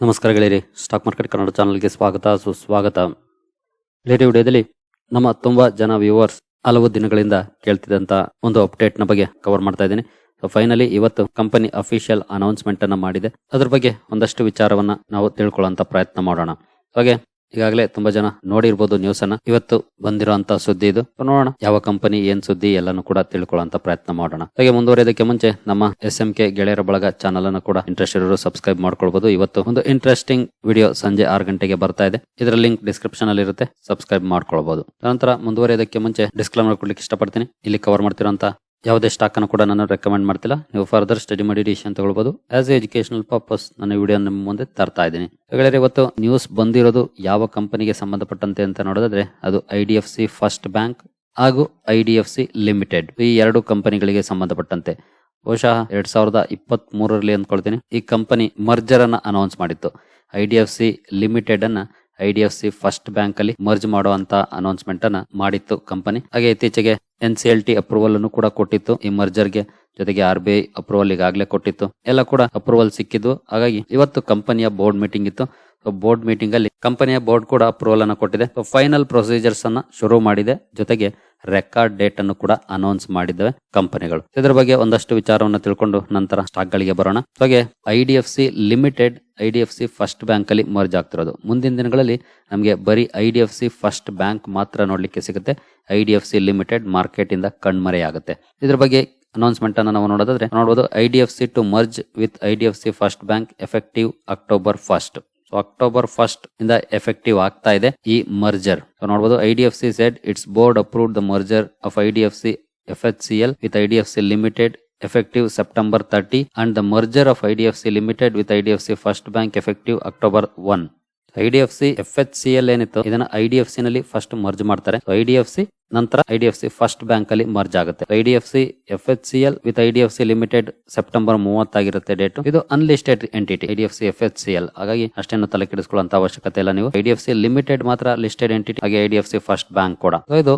ನಮಸ್ಕಾರ ಗೆಳೆಯರಿ. Stock market Kannada ಚಾನಲ್ಗೆ ಸ್ವಾಗತ, ಸುಸ್ವಾಗತ. ಗೆಳೆಯರಿ ವಿಡಿಯೋದಲ್ಲಿ ನಮ್ಮ ತುಂಬಾ ಜನ ವ್ಯೂವರ್ಸ್ ಹಲವು ದಿನಗಳಿಂದ ಕೇಳ್ತಿದ್ದಂಥ ಒಂದು ಅಪ್ಡೇಟ್ನ ಬಗ್ಗೆ ಕವರ್ ಮಾಡ್ತಾ ಇದ್ದೀನಿ. ಸೊ ಫೈನಲಿ ಇವತ್ತು ಕಂಪನಿ ಅಫಿಷಿಯಲ್ ಅನೌನ್ಸ್ಮೆಂಟ್ ಅನ್ನ ಮಾಡಿದೆ. ಅದ್ರ ಬಗ್ಗೆ ಒಂದಷ್ಟು ವಿಚಾರವನ್ನ ನಾವು ತಿಳ್ಕೊಳ್ಳೋಂಥ ಪ್ರಯತ್ನ ಮಾಡೋಣ. ಹಾಗೆ ಈಗಾಗಲೇ ತುಂಬಾ ಜನ ನೋಡಿರ್ಬೋದು ನ್ಯೂಸ್ ಅನ್ನ. ಇವತ್ತು ಬಂದಿರುವಂತ ಸುದ್ದಿ ಇದು. ನೋಡೋಣ ಯಾವ ಕಂಪನಿ ಏನ್ ಸುದ್ದಿ ಎಲ್ಲಾನು ಕೂಡ ತಿಳ್ಕೊಳ್ಳುವಂತ ಪ್ರಯತ್ನ ಮಾಡೋಣ. ಹಾಗೆ ಮುಂದುವರಿಯೋದಕ್ಕೆ ಮುಂಚೆ ನಮ್ಮ ಎಸ್ ಎಂ ಕೆ ಗೆಳೆಯರ ಬಳಗ ಚಾನಲ್ ಅನ್ನು ಕೂಡ ಇಂಟ್ರೆಸ್ಟ್ ಇರೋರು ಸಬ್ಸ್ಕ್ರೈಬ್ ಮಾಡ್ಕೊಳ್ಬಹುದು ಇವತ್ತು ಒಂದು ಇಂಟ್ರೆಸ್ಟಿಂಗ್ ವಿಡಿಯೋ ಸಂಜೆ ಆರು ಗಂಟೆಗೆ ಬರ್ತಾ ಇದೆ. ಇದರ ಲಿಂಕ್ ಡಿಸ್ಕ್ರಿಪ್ಷನ್ ಅಲ್ಲಿ ಇರುತ್ತೆ. ಸಬ್ಸ್ಕ್ರೈಬ್ ಮಾಡ್ಕೊಳ್ಬಹುದು ನಂತರ ಮುಂದುವರಿಯೋದಕ್ಕೆ ಮುಂಚೆ ಡಿಸ್ಕ್ಲೈಮರ್ ಕೊಡ್ಲಿಕ್ಕೆ ಇಷ್ಟಪಡ್ತೀನಿ. ಇಲ್ಲಿ ಕವರ್ ಮಾಡ್ತಿರೋಂತ ಯಾವುದೇ ಸ್ಟಾಕ್ ಅನ್ನು ಕೂಡ ನಾನು ರೆಕಮೆಂಡ್ ಮಾಡ್ತಿಲ್ಲ. ನೀವು ಫರ್ದರ್ ಸ್ಟಡಿ ಮಾಡಿ ಡಿಸಿಷನ್ ತಗೊಳ್ಬಹುದು ಆಸ್ ಎ ಎಜುಕೇಶನಲ್ ಪರ್ಪಸ್ ನನ್ನ ವಿಡಿಯೋ ನಿಮ್ಮ ಮುಂದೆ ತರ್ತಾ ಇದ್ದೀನಿ. ಇವತ್ತು ನ್ಯೂಸ್ ಬಂದಿರೋದು ಯಾವ ಕಂಪನಿಗೆ ಸಂಬಂಧಪಟ್ಟಂತೆ ಅಂತ ನೋಡೋದಾದ್ರೆ, ಅದು I D F C first bank ಹಾಗೂ I D F C limited ಈ ಎರಡು ಕಂಪನಿಗಳಿಗೆ ಸಂಬಂಧಪಟ್ಟಂತೆ. ಬಹುಶಃ ಎರಡ್ ಸಾವಿರದ ಇಪ್ಪತ್ತ್ ಮೂರರಲ್ಲಿ ಅಂದ್ಕೊಳ್ತೀನಿ. ಈ ಕಂಪನಿ ಮರ್ಜರ್ ಅನ್ನ ಅನೌನ್ಸ್ ಮಾಡಿತ್ತು. I D F C limited ಅನ್ನ I D F C first bank ಅಲ್ಲಿ ಮರ್ಜ್ ಮಾಡುವಂತ ಅನೌನ್ಸ್ಮೆಂಟ್ ಅನ್ನ ಮಾಡಿತ್ತು ಕಂಪನಿ ಹಾಗೆ ಇತ್ತೀಚೆಗೆ N C L T approval ಅನ್ನು ಕೂಡ ಕೊಟ್ಟಿತ್ತು. ಈ ಮರ್ಜರ್ಗೆ ಜೊತೆಗೆ ಆರ್ ಬಿ ಐ ಅಪ್ರೂವಲ್ ಈಗಾಗಲೇ ಕೊಟ್ಟಿತ್ತು. ಎಲ್ಲ ಕೂಡ ಅಪ್ರೂವಲ್ ಸಿಕ್ಕಿದ್ದು. ಹಾಗಾಗಿ ಇವತ್ತು ಕಂಪನಿಯ ಬೋರ್ಡ್ ಮೀಟಿಂಗ್ ಇತ್ತು. ಬೋರ್ಡ್ ಮೀಟಿಂಗ್ ಅಲ್ಲಿ ಕಂಪನಿಯ ಬೋರ್ಡ್ ಕೂಡ ಅಪ್ರೂವಲ್ ಅನ್ನು ಕೊಟ್ಟಿದೆ. ಫೈನಲ್ ಪ್ರೊಸೀಜರ್ಸ್ ಅನ್ನ ಶುರು ಮಾಡಿದೆ. ಜೊತೆಗೆ ರೆಕಾರ್ಡ್ ಡೇಟ್ ಅನ್ನು ಕೂಡ ಅನೌನ್ಸ್ ಮಾಡಿದ್ದಾವೆ ಕಂಪನಿಗಳು. ಇದರ ಬಗ್ಗೆ ಒಂದಷ್ಟು ವಿಚಾರವನ್ನು ತಿಳ್ಕೊಂಡು ನಂತರ ಸ್ಟಾಕ್ ಗಳಿಗೆ ಬರೋಣ. ಹಾಗೆ I D F C limited I D F C first bank ಅಲ್ಲಿ ಮರ್ಜ್ ಆಗ್ತಿರೋದು. ಮುಂದಿನ ದಿನಗಳಲ್ಲಿ ನಮಗೆ ಬರೀ I D F C first bank ಮಾತ್ರ ನೋಡ್ಲಿಕ್ಕೆ ಸಿಗುತ್ತೆ. I D F C limited market ಇಂದ ಕಣ್ಮರೆಯಾಗುತ್ತೆ. ಇದ್ರ ಬಗ್ಗೆ ಅನೌನ್ಸ್ಮೆಂಟ್ ಅನ್ನು ನಾವು ನೋಡೋದಾದ್ರೆ ನೋಡಬಹುದು I D F C to merge with I D F C first bank effective October first so October first ಇಂದ ಎಫೆಕ್ಟಿವ್ ಆಗ್ತಾ ಇದೆ ಈ ಮರ್ಜರ್ ಸೊ ನೋಡಬಹುದು I D F C said it's board approved the merger of I D F C F H C L with I D F C limited effective September 30 and the merger of IDFC Limited with IDFC First Bank effective October 1. I D F C, F H C L ಏನಿತ್ತು, ಇದನ್ನ I D F C ನಲ್ಲಿ first merge ಮಾಡ್ತಾರೆ. I D F C, ನಂತರ I D F C first bank ಅಲ್ಲಿ merge ಆಗುತ್ತೆ. I D F C, F H C L with I D F C limited September ಮೂವತ್ತಾಗಿರುತ್ತೆ date ಇದು unlisted entity I D F C, F H C L. ಹಾಗಾಗಿ ಅಷ್ಟೇನು ತಲೆ ಕೆಡಿಸಿಕೊಳ್ಳುವಂತ ಅವಶ್ಯಕತೆ ಇಲ್ಲ ನೀವು. I D F C limited ಮಾತ್ರ listed entity ಹಾಗೆ I D F C first bank ಕೂಡ. ಇದು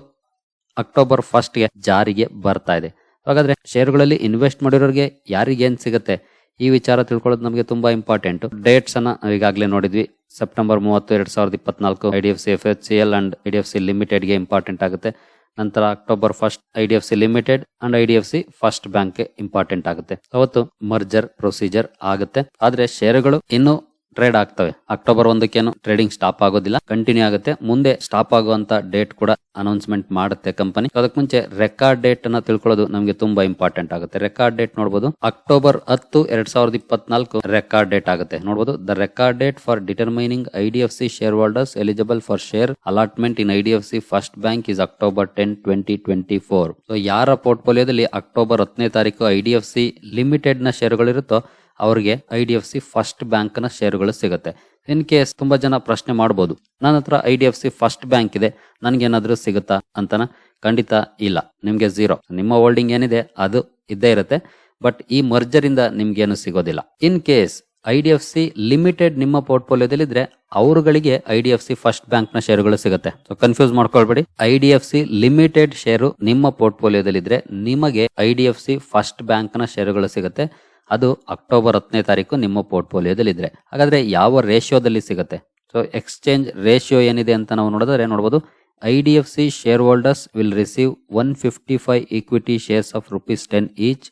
ಅಕ್ಟೋಬರ್ ಫಸ್ಟ್ಗೆ ಜಾರಿಗೆ ಬರ್ತಾ ಇದೆ. ಹಾಗಾದ್ರೆ ಷೇರುಗಳಲ್ಲಿ ಇನ್ವೆಸ್ಟ್ ಮಾಡಿರೋರಿಗೆ ಯಾರಿಗೇನ್ ಸಿಗುತ್ತೆ? ಈ ವಿಚಾರ ತಿಳ್ಕೊಳ್ಳೋದು ನಮಗೆ ತುಂಬಾ ಇಂಪಾರ್ಟೆಂಟ್ ಡೇಟ್ಸ್ ಅನ್ನ ಈಗಾಗಲೇ ನೋಡಿದ್ವಿ. ಸೆಪ್ಟೆಂಬರ್ ಮೂವತ್ತು, ಎರಡು ಸಾವಿರದ ಇಪ್ಪತ್ನಾಲ್ಕು I D F C F H C L and I D F C ಲಿಮಿಟೆಡ್ಗೆ important ಆಗುತ್ತೆ. ನಂತರ October first I D F C limited and I D F C first bank important ಆಗುತ್ತೆ. ಅವತ್ತು ಮರ್ಜರ್ ಪ್ರೊಸೀಜರ್ ಆಗುತ್ತೆ. ಆದ್ರೆ ಷೇರುಗಳು ಇನ್ನು trade ಆಗ್ತವೆ. October ಒಂದಕ್ಕೇನು ಟ್ರೇಡಿಂಗ್ ಸ್ಟಾಪ್ ಆಗೋದಿಲ್ಲ. ಕಂಟಿನ್ಯೂ ಆಗುತ್ತೆ. ಮುಂದೆ ಸ್ಟಾಪ್ ಆಗುವಂತ ಡೇಟ್ ಕೂಡ ಅನೌನ್ಸ್ಮೆಂಟ್ ಮಾಡುತ್ತೆ ಕಂಪನಿ ಅದಕ್ಕೆ ಮುಂಚೆ ರೆಕಾರ್ಡ್ ಡೇಟ್ ಅನ್ನ ತಿಳ್ಕೊಳ್ಳೋದು ನಮಗೆ ತುಂಬಾ ಇಂಪಾರ್ಟೆಂಟ್ ಆಗುತ್ತೆ. ರೆಕಾರ್ಡ್ ಡೇಟ್ ನೋಡಬಹುದು ಅಕ್ಟೋಬರ್ ಹತ್ತು, ಎರಡ್ ಸಾವಿರದ ಇಪ್ಪತ್ನಾಲ್ಕು ರೆಕಾರ್ಡ್ ಡೇಟ್ ಆಗುತ್ತೆ. ನೋಡಬಹುದು the record date for determining I D F C shareholders eligible for share allotment in I D F C first bank is October ten twenty twenty four so ಯಾರ ಪೋರ್ಟ್ಫೋಲಿಯೋದಲ್ಲಿ October ಹತ್ತನೇ ತಾರೀಕು I D F C ಲಿಮಿಟೆಡ್ನ ಶೇರುಗಳಿರುತ್ತೋ ಅವ್ರಿಗೆ I D F C first ಬ್ಯಾಂಕ್ನ ಶೇರುಗಳು ಸಿಗುತ್ತೆ. ಇನ್ ಕೇಸ್ ತುಂಬಾ ಜನ ಪ್ರಶ್ನೆ ಮಾಡಬಹುದು ನನ್ನ ಹತ್ರ I D F C first bank ಇದೆ, ನನಗೇನಾದರೂ ಸಿಗುತ್ತಾ? ಅಂತನ ಖಂಡಿತ ಇಲ್ಲ. ನಿಮಗೆ ಝೀರೋ ನಿಮ್ಮ ಹೋಲ್ಡಿಂಗ್ ಏನಿದೆ, ಅದು ಇದ್ದೇ ಇರುತ್ತೆ. ಬಟ್ ಈ ಮರ್ಜರಿಂದ ನಿಮ್ಗೇನು ಸಿಗೋದಿಲ್ಲ. In case I D F C limited ನಿಮ್ಮ ಪೋರ್ಟ್ಫೋಲಿಯೋದಲ್ಲಿ ಇದ್ರೆ ಅವರುಗಳಿಗೆ I D F C first ಬ್ಯಾಂಕ್ನ ಶೇರುಗಳು ಸಿಗುತ್ತೆ. So confuse ಮಾಡ್ಕೊಳ್ಬೇಡಿ. I D F C limited share ನಿಮ್ಮ ಪೋರ್ಟ್ಫೋಲಿಯೋದಲ್ಲಿ ಇದ್ರೆ ನಿಮಗೆ I D F C first ಬ್ಯಾಂಕ್ನ ಶೇರುಗಳು ಸಿಗುತ್ತೆ. ಅದು ಅಕ್ಟೋಬರ್ ಹತ್ತನೇ ತಾರೀಕು ನಿಮ್ಮ ಪೋರ್ಟ್ಫೋಲಿಯೋದಲ್ಲಿ ಇದ್ರೆ ಹಾಗಾದ್ರೆ ಯಾವ ರೇಷಿಯೋದಲ್ಲಿ ಸಿಗುತ್ತೆ? ಸೊ ಎಕ್ಸ್ಚೇಂಜ್ ರೇಷಿಯೋ ಏನಿದೆ ಅಂತ ನಾವು ನೋಡಿದ್ರೆ ನೋಡಬಹುದು I D F C shareholders will receive one fifty five equity shares of rupees ten each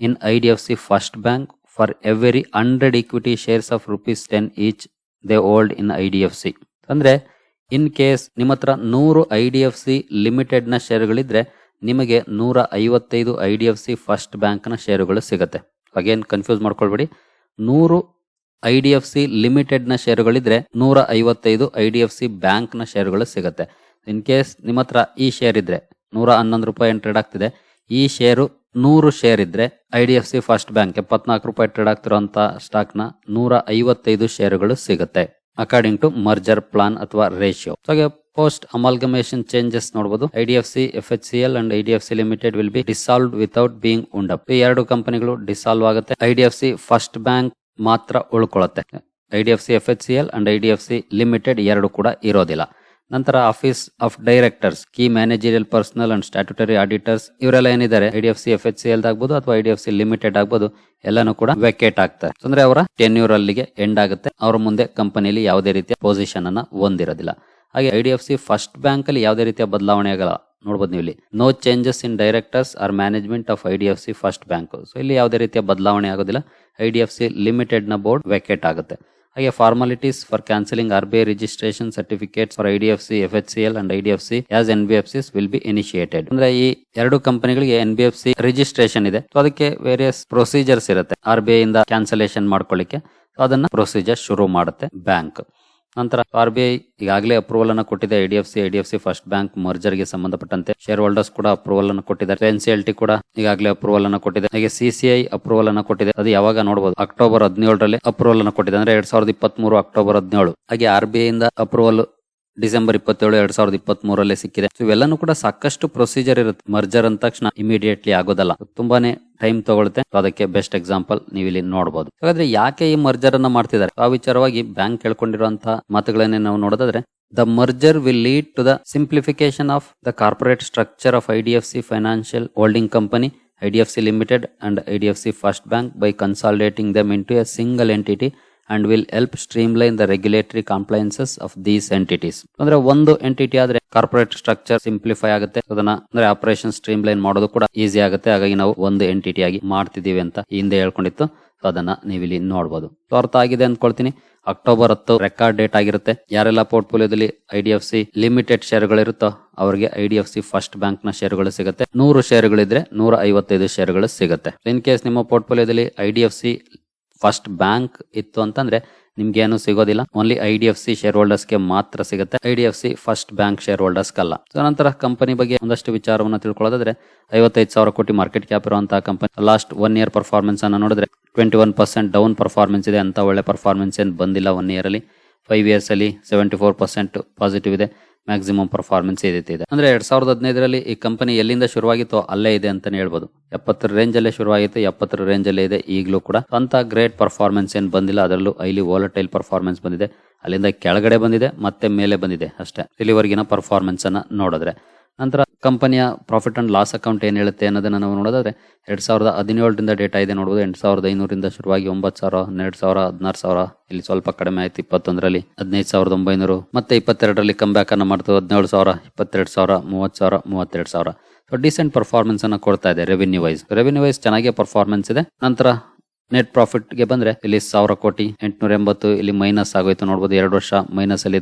in I D F C first bank for every hundred equity shares of rupees ten each they hold in I D F C ಅಂದ್ರೆ in case ನಿಮ್ಮ ಹತ್ರ ನೂರು I D F C ಲಿಮಿಟೆಡ್ನ ಶೇರುಗಳಿದ್ರೆ ನಿಮಗೆ ನೂರ ಐವತ್ತೈದು I D F C first ಬ್ಯಾಂಕ್ನ ಶೇರುಗಳು ಸಿಗುತ್ತೆ. ಅಗೇನ್ ಕನ್ಫ್ಯೂಸ್ ಮಾಡ್ಕೊಳ್ಬೇಡಿ. ನೂರು ಐ ಡಿ ಎಫ್ ಸಿ ಲಿಮಿಟೆಡ್ನ ಶೇರುಗಳಿದ್ರೆ ನೂರ ಐವತ್ತೈದು ಐ ಡಿ ಎಫ್ ಸಿ ಬ್ಯಾಂಕ್ನ ಶೇರುಗಳು ಸಿಗುತ್ತೆ. ಇನ್ ಕೇಸ್ ನಿಮ್ಮ ಹತ್ರ ಈ ಶೇರ್ ಇದ್ರೆ ನೂರ ಹನ್ನೊಂದು ರೂಪಾಯಿ ಟ್ರೇಡ್ ಆಗ್ತಿದೆ? ಈ ಶೇರು ನೂರು ಶೇರ್ ಇದ್ರೆ I D F C first bank ಎಪ್ಪತ್ನಾಲ್ಕು ರೂಪಾಯಿ ಟ್ರೇಡ್ ಸ್ಟಾಕ್ನ ನೂರ ಐವತ್ತೈದು ಶೇರುಗಳು ಸಿಗುತ್ತೆ. ಅಕಾರ್ಡಿಂಗ್ ಟು ಮರ್ಜರ್ ಪ್ಲಾನ್ ಅಥವಾ ರೇಷಿಯೋ ಹಾಗೆ ಪೋಸ್ಟ್ ಅಮಲ್ಗಮೇಷನ್ ಚೇಂಜಸ್ ನೋಡಬಹುದು I D F C, F H C L and I D C limited will be dissolve without being wound up ಈ ಎರಡು ಕಂಪನಿಗಳು ಡಿಸಾಲ್ವ್ ಆಗುತ್ತೆ. ಐ ಸಿ ಫಸ್ಟ್ ಬ್ಯಾಂಕ್ ಮಾತ್ರ ಉಳ್ಕೊಳ್ಳುತ್ತೆ I D F C, F H C L and I D C limited ಎರಡು ಕೂಡ ಇರೋದಿಲ್ಲ. ನಂತರ office of directors key managerial personnel and statutory auditors ಇವರೆಲ್ಲ ಏನಿದ್ದಾರೆ? I D F C, F H C L ಆಗ್ಬೋದು ಅಥವಾ I C limited ಆಗ್ಬೋದು? ಎಲ್ಲಾನು ಕೂಡ ವೆಕೇಟ್ ಆಗ್ತಾರೆ ಅಂದ್ರೆ ಅವರ ಟೆನ್ಯೂರ್ ಅಲ್ಲಿಗೆ ಎಂಡ್ ಆಗುತ್ತೆ. ಅವ್ರ ಮುಂದೆ ಕಂಪನಿಯಲ್ಲಿ ಯಾವುದೇ ರೀತಿಯ ಪೊಸಿಷನ್ ಅನ್ನ ಹೊಂದಿರೋದಿಲ್ಲ. ಹಾಗೆ I D F C first bank ಅಲ್ಲಿ ಯಾವುದೇ ರೀತಿಯ ಬದಲಾವಣೆ ಆಗಲ್ಲ ನೋಡ್ಬೋದು ನೀವು ಇಲ್ಲಿ. No changes in directors or management of I D F C first bank so ಇಲ್ಲಿ ಯಾವುದೇ ರೀತಿಯ ಬದಲಾವಣೆ ಆಗೋದಿಲ್ಲ. ಐ ಡಿ ಎಫ್ ಸಿ ಲಿಮಿಟೆಡ್ನ ಬೋರ್ಡ್ ವೆಕೇಟ್ ಆಗುತ್ತೆ. ಹಾಗೆ formalities for cancelling R B I registration certificates for I D F C F H C L and I D F C as N B F C will be initiated ಅಂದ್ರೆ ಈ ಎರಡು ಕಂಪನಿಗಳಿಗೆ N B F C registration ಇದೆ. So ಅದಕ್ಕೆ various procedures ಇರುತ್ತೆ. R B I ಇಂದ cancellation ಮಾಡ್ಕೊಳ್ಳಿಕ್ಕೆ. ಅದನ್ನ ಪ್ರೊಸೀಜರ್ ಶುರು ಮಾಡುತ್ತೆ ಬ್ಯಾಂಕ್ ನಂತರ ಆರ್ ಬಿ ಐ ಈಗಾಗಲೇ ಅಪ್ರೂವಲ್ ಅನ್ನು ಕೊಟ್ಟಿದೆ. I D F C I D F C first bank ಮರ್ಜರ್ಗೆ ಸಂಬಂಧಪಟ್ಟಂತೆ ಶೇರ್ ಹೋಲ್ಡರ್ಸ್ ಕೂಡ ಅಪ್ರೂವಲ್ ಅನ್ನು ಕೊಟ್ಟಿದ್ದಾರೆ. ಎನ್ ಸಿ ಎಲ್ ಟಿ ಕೂಡ ಈಗಾಗಲೇ ಅಪ್ರೂವಲ್ ಅನ್ನು ಕೊಟ್ಟಿದೆ. ಹಾಗೆ ಸಿ ಸಿ ಐ ಅಪ್ರೂವಲ್ ಅನ್ನು ಕೊಟ್ಟಿದೆ. ಅದು ಯಾವಾಗ ನೋಡಬಹುದು ಅಕ್ಟೋಬರ್ ಹದಿನೇಳರಲ್ಲಿ ಅಪ್ರೂವಲ್ ಅನ್ನು ಕೊಟ್ಟಿದೆ. ಅಂದ್ರೆ ಎರಡ್ ಸಾವಿರದ ಇಪ್ಪತ್ತ್ ಮೂರು ಅಕ್ಟೋಬರ್ ಹದಿನೇಳು. ಹಾಗೆ ಆರ್ ಬಿ ಐ ಇಂದ ಅಪ್ರೂವಲ್ ಡಿಸೆಂಬರ್ ಇಪ್ಪತ್ತೇಳು, ಎರಡ್ ಸಾವಿರದ ಇಪ್ಪತ್ತ್ ಮೂರಲ್ಲೇ ಸಿಕ್ಕಿದೆ. ಸೊ ಇವೆಲ್ಲಾನು ಕೂಡ ಸಾಕಷ್ಟು ಪ್ರೊಸೀಜರ್ ಇರುತ್ತೆ. ಮರ್ಜರ್ ಅಂದ ತಕ್ಷಣ ಇಮಿಡಿಯೇಟ್ಲಿ ಆಗೋದಲ್ಲ. ತುಂಬಾನೇ ಟೈಮ್ ತಗೊಳುತ್ತೆ. ಸೊ ಅದಕ್ಕೆ ಬೆಸ್ಟ್ ಎಕ್ಸಾಂಪಲ್ ನೀವು ಇಲ್ಲಿ ನೋಡಬಹುದು ಹಾಗಾದ್ರೆ ಯಾಕೆ ಈ ಮರ್ಜರ್ ಅನ್ನ ಮಾಡ್ತಿದ್ದಾರೆ? ಆ ವಿಚಾರವಾಗಿ ಬ್ಯಾಂಕ್ ಕೇಳ್ಕೊಂಡಿರುವಂತಹ ಮಾತುಗಳನ್ನೇ ನಾವು ನೋಡೋದಾದ್ರೆ the merger will lead to the simplification of the corporate structure of I D F C financial holding company I D F C limited and I D F C first bank by consolidating them into a single entity and will help streamline the regulatory compliances of these entities. ಅಂದ್ರೆ ಒಂದು entity ಆದ್ರೆ corporate structure simplify ಆಗುತ್ತೆ. ಅದನ್ನ ಅಂದ್ರೆ operation stream line ಮಾಡೋದು ಕೂಡ easy ಆಗುತ್ತೆ. ಹಾಗಾಗಿ ನಾವು ಒಂದು ಎಂಟಿಟಿ ಆಗಿ ಮಾಡ್ತಿದೀವಿ ಅಂತ ಹಿಂದೆ ಹೇಳ್ಕೊಂಡಿತ್ತು. ಅದನ್ನ ನೀವು ಇಲ್ಲಿ ನೋಡಬಹುದು ಅರ್ಥ ಆಗಿದೆ ಅಂದ್ಕೊಳ್ತೀನಿ ಅಕ್ಟೋಬರ್ ಹತ್ತು ರೆಕಾರ್ಡ್ ಡೇಟ್ ಆಗಿರುತ್ತೆ. ಯಾರೆಲ್ಲ ಪೋರ್ಟ್ಫೋಲಿಯೋದಲ್ಲಿ I D F C limited ಶೇರ್ಗಳಿರುತ್ತೋ ಅವರಿಗೆ I D F C first ಬ್ಯಾಂಕ್ನ ಶೇರ್ಗಳು ಸಿಗುತ್ತೆ. ನೂರು ಶೇರ್ಗಳಿದ್ರೆ ನೂರ ಐವತ್ತೈದು ಶೇರ್ಗಳು ಸಿಗುತ್ತೆ ಇನ್ ಕೇಸ್ ನಿಮ್ಮ ಪೋರ್ಟ್ಫೋಲಿಯೋದಲ್ಲಿ I D F C first bank ಇತ್ತು ಅಂತಂದ್ರೆ ನಿಮ್ಗೆ ಏನು ಸಿಗೋದಿಲ್ಲ. Only I D F C share ಹೋಲ್ಡರ್ಸ್ಗೆ ಮಾತ್ರ ಸಿಗುತ್ತೆ. I D F C first bank shareholders ಅಲ್ಲ. ಸೊ ನಂತರ ಕಂಪನಿ ಬಗ್ಗೆ ಒಂದಷ್ಟು ವಿಚಾರವನ್ನು ತಿಳ್ಕೊಳ್ಳೋದಾದ್ರೆ, ಐವತ್ತೈದು ಸಾವಿರ ಕೋಟಿ ಮಾರ್ಕೆಟ್ ಕ್ಯಾಪ್ ಇರುವಂತಹ company last one year performance ಅನ್ನ ನೋಡಿದ್ರೆ twenty one percent down performance ಇದೆ ಅಂತ ಒಳ್ಳೆ ಪರ್ಫಾರ್ಮೆನ್ಸ್ ಏನು ಬಂದಿಲ್ಲ ಒನ್ ಇಯರ್ ಅಲ್ಲಿ. ಫೈವ್ ಇಯರ್ಸ್ ಅಲ್ಲಿ ಸೆವೆಂಟಿ ಫೋರ್ ಪರ್ಸೆಂಟ್ ಪಾಸಿಟಿವ್ ಇದೆ. ಮ್ಯಾಕ್ಸಿಮಮ್ ಪರ್ಫಾರ್ಮೆನ್ಸ್ ರೀತಿ ಇದೆ. ಅಂದ್ರೆ ಎರಡ್ ಸಾವಿರದ ಹದಿನೈದರಲ್ಲಿ ಈ ಕಂಪನಿ ಎಲ್ಲಿಂದ ಶುರುವಾಗಿತ್ತು ಅಲ್ಲೇ ಇದೆ ಅಂತಾನೆ ಹೇಳ್ಬೋದು. ಎಪ್ಪತ್ತರ ರೇಂಜ್ ಅಲ್ಲೇ ಶುರುವಾಗಿತ್ತು, ಎಪ್ಪತ್ತರ ರೇಂಜ್ ಅಲ್ಲೇ ಇದೆ, ಈಗಲೂ ಕೂಡ. ಅಂತ ಗ್ರೇಟ್ ಪರ್ಫಾರ್ಮೆನ್ಸ್ ಏನು ಬಂದಿಲ್ಲ, ಅದರಲ್ಲೂ ಐಲಿ ವಾಲಟೈಲ್ ಪರ್ಫಾರ್ಮೆನ್ಸ್ ಬಂದಿದೆ. ಅಲ್ಲಿಂದ ಕೆಳಗಡೆ ಬಂದಿದೆ, ಮತ್ತೆ ಮೇಲೆ ಬಂದಿದೆ ಅಷ್ಟೇ. ಇಲ್ಲಿವರೆಗಿನ ಪರ್ಫಾರ್ಮೆನ್ಸ್ ಅನ್ನ ನೋಡಿದ್ರೆ. ನಂತರ ಕಂಪನಿಯ ಪ್ರಾಫಿಟ್ ಅಂಡ್ ಲಾಸ್ ಅಕೌಂಟ್ ಏನು ಹೇಳುತ್ತೆ ಅನ್ನೋದನ್ನ ನಾವು ನೋಡೋದಾದ್ರೆ ಎರಡ್ ಸಾವಿರದ ಹದಿನೇಳರಿಂದ ಡೇಟಾ ಇದೆ ನೋಡಬಹುದು ಎಂಟು ಸಾವಿರದ ಐನೂರಿಂದ ಶುರುವಾಗಿ ಒಂಬತ್ತು ಸಾವಿರ, ಹನ್ನೆರಡು ಸಾವಿರ, ಹದಿನಾರು ಸಾವಿರ, ಇಲ್ಲಿ ಸ್ವಲ್ಪ ಕಡಿಮೆ ಆಯ್ತು. ಇಪ್ಪತ್ತೊಂದರಲ್ಲಿ ಹದಿನೈದು ಸಾವಿರದ ಒಂಬೈನೂರು. ಮತ್ತೆ ಇಪ್ಪತ್ತೆರಡರಲ್ಲಿ ಕಮ್ ಬ್ಯಾಕ್ ಅನ್ನ ಮಾಡ್ತು ಹದಿನೇಳು ಸಾವಿರ, ಇಪ್ಪತ್ತೆರಡು ಸಾವಿರ, ಮೂವತ್ತು ಸಾವಿರ, ಮೂವತ್ತೆರಡು ಸಾವಿರ. ಸೊ ಡಿಸೆಂಟ್ ಪರ್ಫಾರ್ಮೆನ್ಸ್ ಅನ್ನ ಕೊಡ್ತಾ ಇದೆ ರೆವೆನ್ಯೂ ವೈಸ್ ರೆವೆನ್ಯೂ ವೈಸ್ ಚೆನ್ನಾಗಿ ಪರ್ಫಾರ್ಮೆನ್ಸ್ ಇದೆ. ನಂತರ ನೆಟ್ ಪ್ರಾಫಿಟ್ಗೆ ಬಂದ್ರೆ ಇಲ್ಲಿ ಸಾವಿರ ಕೋಟಿ, ಎಂಟುನೂರ ಎಂಬತ್ತು, ಇಲ್ಲಿ ಮೈನಸ್ ಆಗೋಯ್ತು ನೋಡಬಹುದು ಎರಡು ವರ್ಷ ಮೈನಸ್ ಅಲ್ಲಿ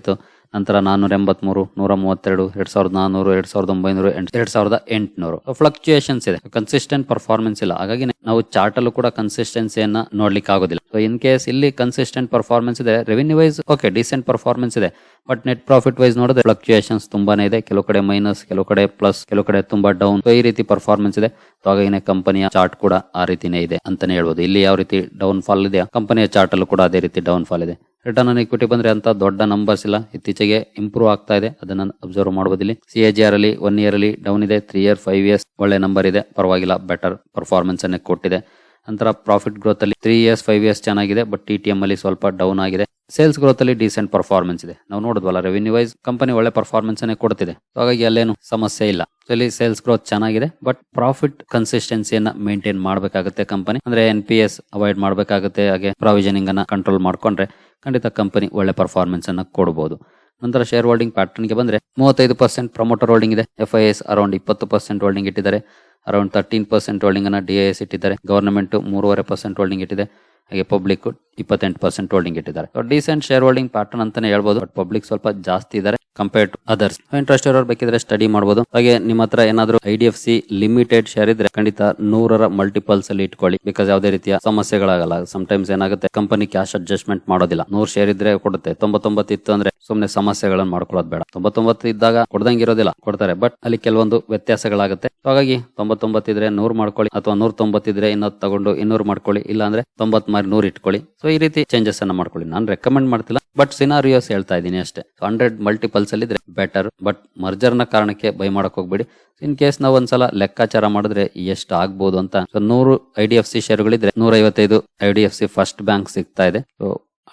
ನಂತರ ನಾನೂರ ಎಂಬತ್ಮೂರು, ನೂರ ಮೂವತ್ತೆರಡು, ಎರಡ್ ಸಾವಿರದ ನಾನ್ನೂರು, ಎರಡ್ ಸಾವಿರದ ಒಂಬೈನೂರು ಎರಡ್ ಸಾವಿರದ ಎಂಟುನೂರು. ಫ್ಲಕ್ಚುಯೇಷನ್ಸ್ ಇದೆ. ಕನ್ಸಿಸ್ಟೆಂಟ್ ಪರ್ಫಾರ್ಮೆನ್ಸ್ ಇಲ್ಲ. ಹಾಗಾಗಿ ನಾವು ಚಾರ್ಟ್ ಅಲ್ಲೂ ಕೂಡ ಕನ್ಸಿಸ್ಟೆನ್ಸಿಯನ್ನ ನೋಡ್ಲಿಕ್ಕೆ ಆಗೋದಿಲ್ಲ. ಸೊ ಇನ್ ಕೇಸ್ ಇಲ್ಲಿ ಕನ್ಸಿಸ್ಟೆಂಟ್ ಪರ್ಫಾರ್ಮೆನ್ಸ್ ಇದೆ revenue wise okay decent performance ಇದೆ. ಬಟ್ ನೆಟ್ ಪ್ರಾಫಿಟ್ ವೈಸ್ ನೋಡಿದ್ರೆ ಫ್ಲಕ್ಚುಯೇಷನ್ಸ್ ತುಂಬಾನೇ ಇದೆ. ಕೆಲವು ಕಡೆ ಮೈನಸ್ ಕೆಲವು ಕಡೆ ಪ್ಲಸ್ ಕೆಲವು ಕಡೆ ತುಂಬಾ ಡೌನ್ ಈ ರೀತಿ ಪರ್ಫಾರ್ಮೆನ್ಸ್ ಇದೆ. ಸೊ ಹಾಗಾಗಿ ಕಂಪನಿಯ ಚಾರ್ಟ್ ಕೂಡ ಆ ರೀತಿನೇ ಇದೆ ಅಂತಾನೆ ಹೇಳ್ಬೋದು. ಇಲ್ಲಿ ಯಾವ ರೀತಿ ಡೌನ್ ಫಾಲ್ ಇದೆ ಕಂಪನಿಯ ಚಾರ್ಟ್ ಅಲ್ಲೂ ಕೂಡ ಅದೇ ರೀತಿ ಡೌನ್ ಫಾಲ್ ಇದೆ. ರಿಟರ್ನ್ ಆನ್ ಇಕ್ವಿಟಿ ಬಂದ್ರೆ ಅಂತ ದೊಡ್ಡ ನಂಬರ್ಸ್ ಇಲ್ಲ. ಇತ್ತೀಚೆಗೆ ಇಂಪ್ರೂವ್ ಆಗ್ತಾ ಇದೆ. ಅದನ್ನ ಅಬ್ಸರ್ವ್ ಮಾಡಬಹುದು ಇಲ್ಲಿ. ಸಿ ಎ ಜಿ ಆರ್ ಅಲ್ಲಿ ಒನ್ ಇಯರ್ ಅಲ್ಲಿ ಡೌನ್ ಇದೆ. ತ್ರೀ ಇಯರ್ ಫೈವ್ ಇಯರ್ಸ್ ಒಳ್ಳೆ ನಂಬರ್ ಇದೆ. ಪರವಾಗಿಲ್ಲ ಬೆಟರ್ ಪರ್ಫಾರ್ಮೆನ್ಸ್ ಅನ್ನೇ ಕೊಟ್ಟಿದೆ. ನಂತರ ಪ್ರಾಫಿಟ್ ಗ್ರೋತ್ ಅಲ್ಲಿ ತ್ರೀ ಇಯರ್ಸ್ ಫೈವ್ ಇಯರ್ಸ್ ಚೆನ್ನಾಗಿದೆ. ಬಟ್ ಟಿ ಟಿ ಎಂ ಅಲ್ಲಿ ಸ್ವಲ್ಪ ಡೌನ್ ಆಗಿದೆ. ಸೇಲ್ಸ್ ಗ್ರೋತ್ ಅಲ್ಲಿ ಡಿಸೆಂಟ್ ಪರ್ಫಾರ್ಮೆನ್ಸ್ ಇದೆ. ನಾವು ನೋಡಿದ್ವಲ್ಲ ರೆವೆನ್ಯೂ ವೈಸ್ ಕಂಪನಿ ಒಳ್ಳೆ ಪರ್ಫಾರ್ಮೆನ್ಸ್ ಅನ್ನೇ ಕೊಡ್ತಿದೆ. ಹಾಗಾಗಿ ಅಲ್ಲೇನು ಸಮಸ್ಯೆ ಇಲ್ಲ. ಇಲ್ಲಿ ಸೇಲ್ಸ್ ಗ್ರೋತ್ ಚೆನ್ನಾಗಿದೆ. ಬಟ್ ಪ್ರಾಫಿಟ್ ಕನ್ಸಿಸ್ಟೆನ್ಸಿಯನ್ನ ಮೇಂಟೈನ್ ಮಾಡಬೇಕಾಗುತ್ತೆ ಕಂಪನಿ ಅಂದ್ರೆ ಎನ್ ಪಿ ಎಸ್ ಅವಾಯ್ಡ್ ಮಾಡಬೇಕಾಗುತ್ತೆ. ಹಾಗೆ ಪ್ರಾವಿಷನಿಂಗ್ ಅನ್ನ ಕಂಟ್ರೋಲ್ ಮಾಡ್ಕೊಂಡ್ರೆ. ಖಂಡಿತ ಕಂಪನಿ ಒಳ್ಳೆ ಪರ್ಫಾರ್ಮೆನ್ಸ್ ಅನ್ನ ಕೊಡಬಹುದು ನಂತರ ಶೇರ್ ಹೋಲ್ಡಿಂಗ್ ಪ್ಯಾಟರ್ನ್ಗೆ ಬಂದ್ರೆ ಮೂವತ್ತೈದು ಪರ್ಸೆಂಟ್ ಪ್ರಮೋಟರ್ ಹೋಲ್ಡಿಂಗ್ ಇದೆ. ಎಫ್ ಐ ಎಸ್ ಅರೌಂಡ್ ಇಪ್ಪತ್ತು ಪರ್ಸೆಂಟ್ ಹೋಲ್ಡಿಂಗ್ ಇಟ್ಟಿದ್ದಾರೆ. ಅರೌಂಡ್ ತರ್ಟೀನ್ ಪರ್ಸೆಂಟ್ ಹೋಲ್ಡಿಂಗ್ ಅನ್ನ ಡಿ ಎಸ್ ಇಟ್ಟಿದ್ದಾರೆ. ಗವರ್ನಮೆಂಟ್ ಮೂರುವರೆ ಪರ್ಸೆಂಟ್ ಹೋಲ್ಡಿಂಗ್ ಇಟ್ಟಿದೆ. ಹಾಗೆ ಪಬ್ಲಿಕ್ ಇಪ್ಪತ್ತೆಂಟು ಪರ್ಸೆಂಟ್ ಹೋಲ್ಡಿಂಗ್ ಇಟ್ಟಿದ್ದಾರೆ. ಡಿಸೆಂಟ್ ಶೇರ್ ಹೋಲ್ಡಿಂಗ್ ಪ್ಯಾಟರ್ನ್ ಅಂತಾನೆ ಹೇಳ್ಬೋದು. ಬಟ್ ಪಬ್ಲಿಕ್ ಸ್ವಲ್ಪ ಜಾಸ್ತಿ ಇದ್ದಾರೆ. ಕಂಪೇರ್ ಟು ಅದರ್ಸ್ ಇಂಟ್ರೆಸ್ಟ್ ಇರೋರು ಬೇಕಿದ್ರೆ ಸ್ಟಡಿ ಮಾಡಬಹುದು ಹಾಗೆ ನಿಮ್ಮ ಹತ್ರ ಏನಾದ್ರು I D F C limited share ಇದ್ರೆ ಖಂಡಿತ ನೂರರ ಮಲ್ಟಿಪಲ್ಸ್ ಅಲ್ಲಿ ಇಟ್ಕೊಳ್ಳಿ. ಬಿಕಾಸ್ ಯಾವುದೇ ರೀತಿಯ ಸಮಸ್ಯೆಗಳಾಗಲ್ಲ. ಟೈಮ್ಸ್ ಏನಾಗುತ್ತೆ ಕಂಪನಿ ಕ್ಯಾಶ್ ಅಡ್ಜಸ್ಟ್ಮೆಂಟ್ ಮಾಡೋದಿಲ್ಲ. ನೂರ್ ಶೇರ್ ಇದ್ರೆ ಕೊಡುತ್ತೆ. ತೊಂಬತ್ತೊಂಬತ್ತು ಇತ್ತು ಅಂದ್ರೆ ಸುಮ್ನೆ ಸಮಸ್ಯೆಗಳನ್ನ ಮಾಡ್ಕೊಳ್ಳೋದು ಬೇಡ. ತೊಂಬತ್ತೊಂಬತ್ತು ಇದ್ದಾಗ ಕೊಡ್ದಂಗೆ ಇರೋದಿಲ್ಲ, ಕೊಡ್ತಾರೆ. ಬಟ್ ಅಲ್ಲಿ ಕೆಲವೊಂದು ವ್ಯತ್ಯಾಸಗಳಾಗುತ್ತೆ. ಹಾಗಾಗಿ ತೊಂಬತ್ತೊಂಬತ್ತು ಇದ್ರೆ ನೂರ್ ಮಾಡ್ಕೊಳ್ಳಿ. ಅಥವಾ ನೂರ ತೊಂಬತ್ತಿದ್ರೆ ಇನ್ನೊಂದು ತಗೊಂಡು ಇನ್ನೂರು ಮಾಡ್ಕೊಳ್ಳಿ. ಇಲ್ಲ ಅಂದ್ರೆ ತೊಂಬತ್ ಮಾರಿ ನೂರ್ ಇಟ್ಕೊಳ್ಳಿ. ಸೊ ಈ ರೀತಿ ಚೇಂಜಸ್ ಅನ್ನ ಮಾಡ್ಕೊಳ್ಳಿ. ನಾನು ರೆಕಮೆಂಡ್ ಮಾಡ್ತಿಲ್ಲ ಬಟ್ ಸಿನಾರಿಯೋಸ್ ಹೇಳ್ತಾ ಇದ್ದೀನಿ ಅಷ್ಟೇ. ಹಂಡ್ರೆಡ್ ಮಲ್ಟಿಪಲ್ಸ್ ಅಲ್ಲಿ ಬೆಟರ್ ಬಟ್ ಮರ್ಜರ್ನ ಕಾರಣಕ್ಕೆ ಬೈ ಮಾಡಕ್ ಹೋಗ್ಬೇಡಿ. ಇನ್ ಕೇಸ್ ನಾವು ಒಂದ್ಸಲ ಲೆಕ್ಕಾಚಾರ ಮಾಡಿದ್ರೆ ಎಷ್ಟು ಆಗ್ಬಹುದು ಅಂತ. ನೂರು ಐ ಡಿ ಎಫ್ ಸಿ ಶೇರ್ಗಳಿದ್ರೆ ನೂರ ಐವತ್ತೈದು I D F C first bank ಸಿಗ್ತಾ ಇದೆ.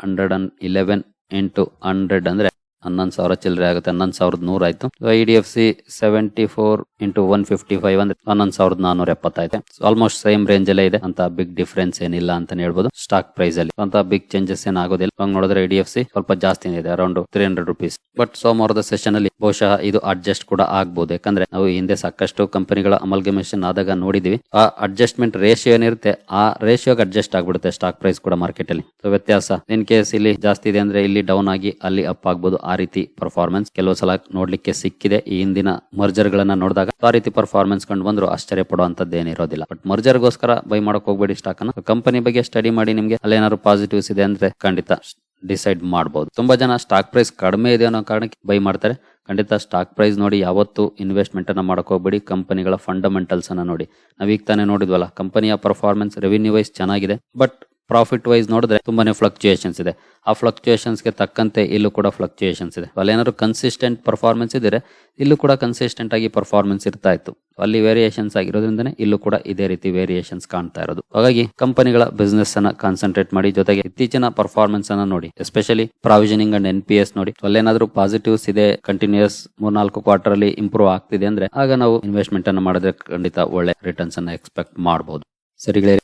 Hundred and eleven into hundred ಅಂದ್ರೆ ಹನ್ನೊಂದು ಸಾವಿರ ಚಿಲ್ಲರೆ ಆಗುತ್ತೆ, ಹನ್ನೊಂದು ಸಾವಿರದ ನೂರ ಆಯ್ತು. I D F C seventy four into one fifty five ಅಂದ್ರೆ ಹನ್ನೊಂದು ಸಾವಿರದ ನಾನೂರ ಎಪ್ಪತ್ತೈತೆ ಆಲ್ಮೋಸ್ಟ್ ಸೇಮ್ ರೇಂಜ್ ಅಲ್ಲೇ ಇದೆ. ಅಂತ ಬಿಗ್ ಡಿಫ್ರೆನ್ಸ್ ಏನಿಲ್ಲ ಅಂತ ಹೇಳ್ಬೋದು ಸ್ಟಾಕ್ ಪ್ರೈಸ್ ಅಲ್ಲಿ. ಅಂತ ಬಿಗ್ ಚೇಂಜಸ್ ಏನಾಗೋದಿಲ್ಲ ಹಂಗ್ ನೋಡಿದ್ರೆ ಐ ಡಿ ಎಫ್ ಸಿ ಸ್ವಲ್ಪ ಜಾಸ್ತಿ ಇದೆ around three hundred rupees but ಸೋಮವಾರದ ಸೆಷನ್ ಅಲ್ಲಿ ಬಹುಶಃ ಇದು ಅಡ್ಜಸ್ಟ್ ಕೂಡ ಆಗ್ಬೋದು. ಯಾಕಂದ್ರೆ ನಾವು ಹಿಂದೆ ಸಾಕಷ್ಟು ಕಂಪನಿಗಳ ಅಮಲ್ಗಮೇಷನ್ ಆದಾಗ ನೋಡಿದೀವಿ. ಆ ಅಡ್ಜಸ್ಟ್ಮೆಂಟ್ ರೇಷಿಯೋ ಏನಿರುತ್ತೆ, ಆ ರೇಷಿಯೋಗೆ ಅಡ್ಜಸ್ಟ್ ಆಗ್ಬಿಡುತ್ತೆ ಸ್ಟಾಕ್ ಪ್ರೈಸ್ ಕೂಡ ಮಾರ್ಕೆಟ್ ಅಲ್ಲಿ. ಸೊ ವ್ಯತ್ಯಾಸ. ಇನ್ ಕೇಸ್ ಇಲ್ಲಿ ಜಾಸ್ತಿ ಇದೆ ಅಂದ್ರೆ ಇಲ್ಲಿ ಡೌನ್ ಆಗಿ, ಅಲ್ಲಿ ಅಪ್ ಆಗ್ಬೋದು. ರೀತಿ ಪರ್ಫಾರ್ಮೆನ್ಸ್ ಕೆಲವು ಸಲ ನೋಡ್ಲಿಕ್ಕೆ ಸಿಕ್ಕಿದೆ. ಈ ಹಿಂದಿನ ಮರ್ಜರ್ ಗಳನ್ನ ನೋಡಿದಾಗ ಆ ರೀತಿ ಪರ್ಫಾರ್ಮೆನ್ಸ್ ಕಂಡು ಬಂದ್ರು ಆಶ್ಚರ್ಯ ಪಡುವಂತದ್ದು ಏನಿರೋದಿಲ್ಲ ಬಟ್ ಮರ್ಜರ್ ಗೋಸ್ಕರ ಬೈ ಮಾಡಕ್ ಹೋಗ್ಬೇಡಿ ಸ್ಟಾಕ್ ಅನ್ನ. ಕಂಪನಿ ಬಗ್ಗೆ ಸ್ಟಡಿ ಮಾಡಿ ನಿಮ್ಗೆ ಅಲ್ಲೇನಾದ್ರು ಪಾಸಿಟಿವ್ಸ್ ಇದೆ ಅಂದ್ರೆ ಖಂಡಿತ ಡಿಸೈಡ್ ಮಾಡಬಹುದು ತುಂಬಾ ಜನ ಸ್ಟಾಕ್ ಪ್ರೈಸ್ ಕಡಿಮೆ ಇದೆ ಅನ್ನೋ ಕಾರಣಕ್ಕೆ ಬೈ ಮಾಡ್ತಾರೆ. ಖಂಡಿತ ಸ್ಟಾಕ್ ಪ್ರೈಸ್ ನೋಡಿ ಯಾವತ್ತು ಇನ್ವೆಸ್ಟ್ಮೆಂಟ್ ಅನ್ನ ಮಾಡಕ್ ಹೋಗ್ಬೇಡಿ. ಕಂಪನಿಗಳ ಫಂಡಮೆಂಟಲ್ಸ್ ಅನ್ನ ನೋಡಿ. ನಾವೀಗ ತಾನೇ ನೋಡಿದ್ವಲ್ಲ ಕಂಪನಿಯ ಪರ್ಫಾರ್ಮೆನ್ಸ್ ರೆವಿನ್ಯೂ ವೈಸ್ ಚೆನ್ನಾಗಿದೆ. ಬಟ್ ಪ್ರಾಫಿಟ್ ವೈಸ್ ನೋಡಿದ್ರೆ ತುಂಬಾನೇ ಫ್ಲಕ್ಚುಯೇಷನ್ಸ್ ಇದೆ. ಆ ಫ್ಲಕ್ಚುಯೇಷನ್ಸ್ಗೆ ತಕ್ಕಂತೆ ಇಲ್ಲೂ ಕೂಡ ಫ್ಲಕ್ಚುಯೇಷನ್ಸ್ ಇದೆ. ಅಲ್ಲೇನಾದ್ರು ಕನ್ಸಿಸ್ಟೆಂಟ್ ಪರ್ಫಾರ್ಮೆನ್ಸ್ ಇದ್ರೆ ಇಲ್ಲೂ ಕೂಡ ಕನ್ಸಿಸ್ಟೆಂಟ್ ಆಗಿ ಪರ್ಫಾರ್ಮೆನ್ಸ್ ಇರ್ತಾ ಇತ್ತು. ಅಲ್ಲಿ ವೇರಿಯೇಷನ್ಸ್ ಆಗಿರೋದ್ರಿಂದನೇ ಇಲ್ಲೂ ಕೂಡ ಇದೇ ರೀತಿ ವೇರಿಯೇಷನ್ಸ್ ಕಾಣ್ತಾ ಇರೋದು. ಹಾಗಾಗಿ ಕಂಪನಿಗಳ ಬಿಸ್ನೆಸ್ ಅನ್ನ ಕಾನ್ಸಂಟ್ರೇಟ್ ಮಾಡಿ ಜೊತೆಗೆ ಇತ್ತೀಚಿನ ಪರ್ಫಾರ್ಮೆನ್ಸ್ ಅನ್ನ ನೋಡಿ especially provisioning and N P S ನೋಡಿ. ಅಲ್ಲೇನಾದ್ರೂ ಪಾಸಿಟಿವ್ಸ್ ಇದೆ ಕಂಟಿನ್ಯೂಸ್ ಮೂರ್ನಾಲ್ಕು ಕ್ವಾರ್ಟರ್ ಅಲ್ಲಿ ಇಂಪ್ರೂವ್ ಆಗ್ತಿದೆ ಅಂದ್ರೆ ಆಗ ನಾವು ಇನ್ವೆಸ್ಟ್ಮೆಂಟ್ ಅನ್ನ ಮಾಡಿದ್ರೆ ಖಂಡಿತ ಒಳ್ಳೆ ರಿಟರ್ನ್ಸ್ ಅನ್ನ ಎಕ್ಸ್ಪೆಕ್ಟ್ ಮಾಡಬಹುದು ಸರಿ ಗೆಳೆಯರೇ,